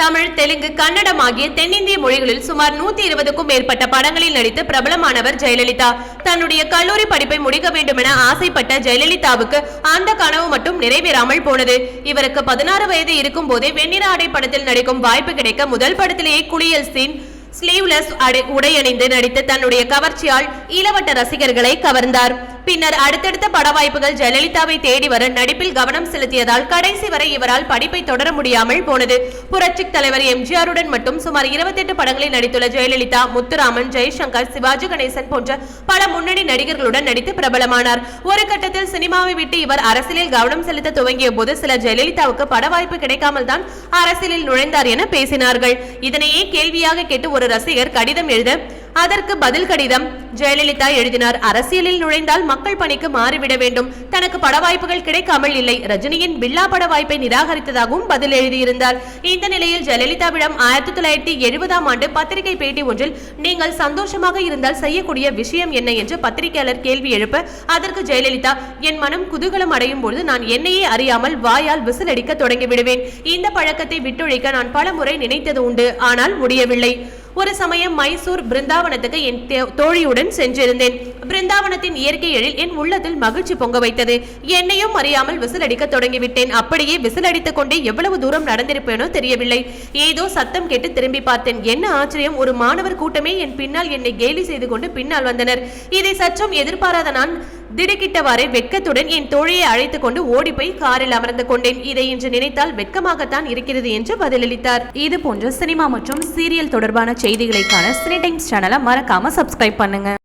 தமிழ் தெலுங்கு கன்னடம் ஆகிய தென்னிந்திய மொழிகளில் சுமார் நூத்தி இருபதுக்கும் மேற்பட்ட படங்களில் நடித்து பிரபலமானவர் ஜெயலலிதா. தன்னுடைய கல்லூரி படிப்பை முடிக்க வேண்டுமென ஆசைப்பட்ட ஜெயலலிதாவுக்கு அந்த கனவு மட்டும் நிறைவேறாமல் போனது. இவருக்கு பதினாறு வயது இருக்கும் போதே வெண்ணிற ஆடை படத்தில் நடிக்கும் வாய்ப்பு கிடைக்க முதல் படத்திலேயே குளியல் சீன் ஸ்லீவ்லெஸ் உடையணிந்து நடித்து தன்னுடைய கவர்ச்சியால் ஈழவட்ட ரசிகர்களை கவர்ந்தார். பின்னர் அடுத்தடுத்த பட வாய்ப்புகள் ஜெயலலிதாவை தேடி வர நடிப்பில் கவனம் செலுத்தியதால் கடைசி வரை இவரால் படிப்பை தொடர முடியாமல் போனது. புரட்சி தலைவர் எம்ஜிஆருடன் மட்டும் சுமார் 28 படங்களில் நடித்துள்ள ஜெயலலிதா முத்துராமன் ஜெய்சங்கர் சிவாஜி கணேசன் போன்ற பல முன்னணி நடிகர்களுடன் நடித்து பிரபலமானார். ஒரு கட்டத்தில் சினிமாவை விட்டு இவர் அரசியலில் கவனம் செலுத்த துவங்கிய போது சில ஜெயலலிதாவுக்கு பட வாய்ப்பு கிடைக்காமல் தான் அரசியலில் நுழைந்தார் என பேசினார்கள். இதனையே கேள்வியாக கேட்டு ஒரு ரசிகர் கடிதம் எழுத அதற்கு பதில் கடிதம். ஜெயலலிதா எழுதினார் அரசியலில் நுழைந்தால் மக்கள் பணிக்கு மாறிவிட வேண்டும். தனக்கு பட வாய்ப்புகள் கிடைக்காமல் இல்லை. ரஜினியின் பில்லா பட வாய்ப்பை நிராகரித்ததாகவும் பதில் எழுதியிருந்தார். இந்த நிலையில் ஜெயலலிதாவிடம் ஆயிரத்தி தொள்ளாயிரத்தி எழுபதாம் ஆண்டு பத்திரிகை பேட்டி ஒன்றில் நீங்கள் சந்தோஷமாக இருந்தால் செய்யக்கூடிய விஷயம் என்ன? என்று பத்திரிகையாளர் கேள்வி எழுப்ப அதற்கு ஜெயலலிதா என் மனம் குதூகலம் அடையும் பொழுது நான் என்னையே அறியாமல் வாயால் விசில் அடிக்க இந்த பழக்கத்தை விட்டொழிக்க நான் பல முறை நினைத்தது உண்டு. ஆனால் முடியவில்லை. ஒரு சமயம் மைசூர் பிருந்தாவனத்துக்கு என் தோழியுடன் சென்றிருந்தேன். பிருந்தாவனத்தின் இயற்கை எழில் என் உள்ளத்தில் மகிழ்ச்சி பொங்க வைத்தது. என்னையும் அறியாமல் விசிலடிக்க தொடங்கிவிட்டேன். அப்படியே விசிலடித்துக் கொண்டே எவ்வளவு தூரம் நடந்திருப்பேனோ தெரியவில்லை. ஏதோ சத்தம் கேட்டு திரும்பி பார்த்தேன். என்ன ஆச்சரியம்? ஒரு மாணவர் கூட்டமே என் பின்னால் என்னை கேலி செய்து கொண்டு பின்னால் வந்தனர். இதை சற்றும் எதிர்பாராத நான் திடுக்கிட்டவாறே வெட்கத்துடன் என் தோழியை அழைத்துக் கொண்டு ஓடிப்போய் காரில் அமர்ந்து கொண்டேன். இதை இன்று நினைத்தால் வெட்கமாகத்தான் இருக்கிறது என்று பதிலளித்தார். இது போன்ற சினிமா மற்றும் சீரியல் தொடர்பான செய்திகளைக்கான சினி டைம்ஸ் சேனலை மறக்காம சப்ஸ்கிரைப் பண்ணுங்க.